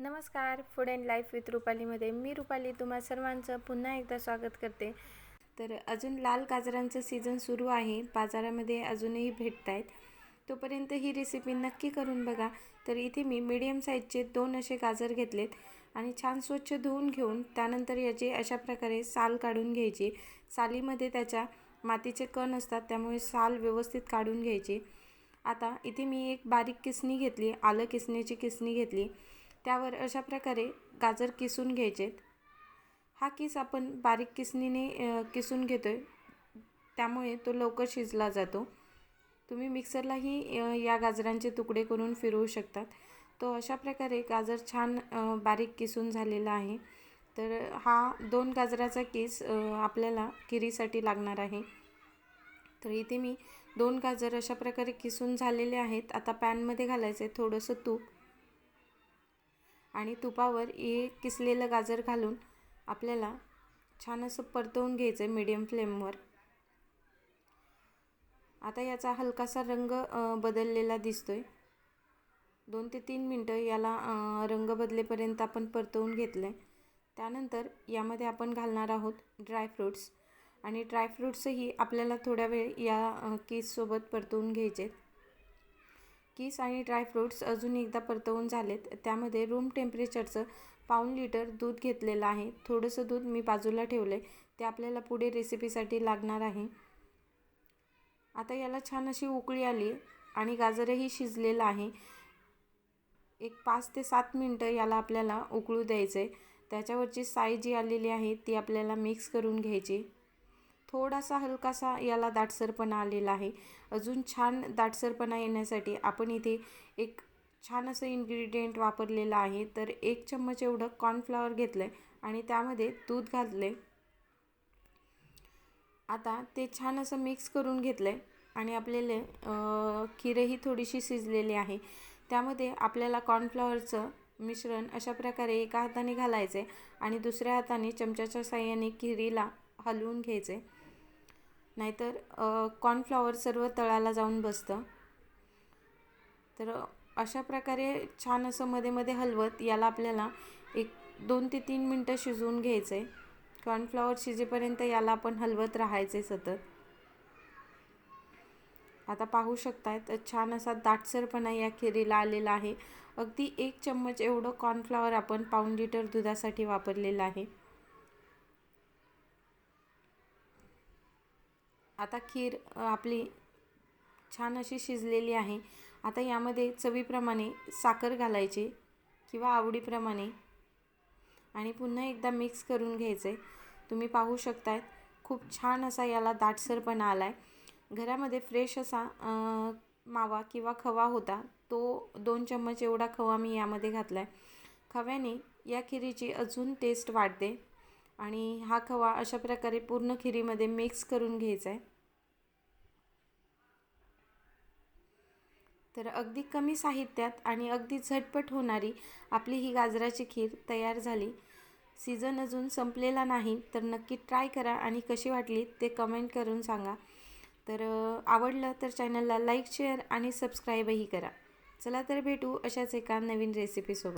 नमस्कार food and life with रुपालीमध्ये मी रुपाली तुम्हा सर्वांचं पुन्हा एकदा स्वागत करते. तर अजून लाल गाजरांचं सीझन सुरू आहे. बाजारामध्ये अजूनही भेटत आहेत तोपर्यंत ही रेसिपी नक्की करून बघा. तर इथे मी मीडियम साईजचे दोन असे गाजर घेतलेत आणि छान स्वच्छ धुवून घेऊन त्यानंतर याची अशा प्रकारे साल काढून घ्यायची. सालीमध्ये त्याच्या मातीचे कण असतात त्यामुळे साल व्यवस्थित काढून घ्यायची. आता इथे मी एक बारीक किसणी घेतली आलं किसण्याची किसणी घेतली. त्यावर अशा प्रकारे गाजर किसून घ्यायचे हा किस आपण बारीक किसणीने किसून घेतो आहे त्यामुळे तो लवकर शिजला जातो. तुम्ही मिक्सरलाही या गाजरांचे तुकडे करून फिरवू शकतात. तो अशा प्रकारे गाजर छान बारीक किसून झालेला आहे. तर हा दोन गाजराचा किस आपल्याला खिरीसाठी लागणार आहे. तर इथे मी दोन गाजर अशा प्रकारे किसून झालेले आहेत. आता पॅनमध्ये घालायचं आहे थोडंसं तूप. आणि तुपावर हे किसलेलं गाजर घालून आपल्याला छान असं परतवून घ्यायचं आहे मीडियम फ्लेमवर आता याचा हलकासा रंग बदललेला दिसतो आहे दोन ते तीन मिनटं याला रंग बदलेपर्यंत आपण परतवून घेतलं आहे त्यानंतर यामध्ये आपण घालणार आहोत ड्रायफ्रूट्स आणि ड्रायफ्रूट्सही आपल्याला थोड्या वेळ या केससोबत परतवून घ्यायचे आहेत किस आणि ड्रायफ्रूट्स अजून एकदा परतवून झालेत. त्यामध्ये रूम टेम्परेचरचं पाऊण लिटर दूध घेतलेलं आहे. थोडंसं दूध मी बाजूला ठेवलं आहे ते आपल्याला पुढे रेसिपीसाठी लागणार आहे. आता याला छान अशी उकळी आली आणि गाजरही शिजलेलं आहे. एक पाच ते सात मिनटं याला आपल्याला उकळू द्यायचं आहे त्याच्यावरची साय जी आलेली आहे ती आपल्याला मिक्स करून घ्यायची. थोडासा हलकासा याला दाटसरपणा आलेला आहे. अजून छान दाटसरपणा येण्यासाठी आपण इथे एक छान असं इन्ग्रेडियंट वापरलेलं आहे. तर एक चम्मच एवढं कॉर्नफ्लॉवर घेतलं आहे आणि त्यामध्ये दूध घातले आता ते छान असं मिक्स करून घेतलं आहे आणि आपल्याला खीरही थोडीशी शिजलेली आहे. त्यामध्ये आपल्याला कॉर्नफ्लॉवरचं मिश्रण अशा प्रकारे एका हाताने घालायचे आणि दुसऱ्या हाताने चमच्याच्या साह्याने खिरीला हलवून घ्यायचे नाहीतर कॉर्नफ्लॉवर सर्व तळाला जाऊन बसतं. तर अशा प्रकारे छान असं मध्ये मध्ये हलवत याला आपल्याला एक दोन ते तीन मिनटं शिजवून घ्यायचं आहे कॉर्नफ्लॉवर शिजेपर्यंत याला आपण हलवत राहायचे सतत. आता पाहू शकताय तर छान असा दाटसरपणा या खिरीला आलेला आहे. अगदी एक चम्मच एवढं कॉर्नफ्लॉवर आपण पाऊण लिटर दुधासाठी वापरलेलं आहे. आता खीर आपली छान अशी शिजलेली आहे. आता यामध्ये चवीप्रमाणे साखर घालायची किंवा आवडीप्रमाणे. आणि पुन्हा एकदा मिक्स करून घ्यायचे. तुम्ही पाहू शकताय खूप छान असा याला दाटसरपणा आला आहे घरामध्ये फ्रेश असा मावा किंवा खवा होता तो दोन चम्मच एवढा खवा मी यामध्ये घातला आहे खव्याने या खिरीची अजून टेस्ट वाढते. आणि हा खवा अशा प्रकारे पूर्ण खिरीमध्ये मिक्स करून घ्यायचा आहे. तर अगदी कमी साहित्यात आणि अगदी झटपट होणारी आपली ही गाजराची खीर तयार झाली. सीझन अजून संपलेला नाही तर नक्की ट्राय करा आणि कशी वाटली ते कमेंट करून सांगा. तर आवडलं तर चॅनलला लाईक शेअर आणि सबस्क्राईबही करा. चला तर भेटू अशाच एका नवीन रेसिपीसोबत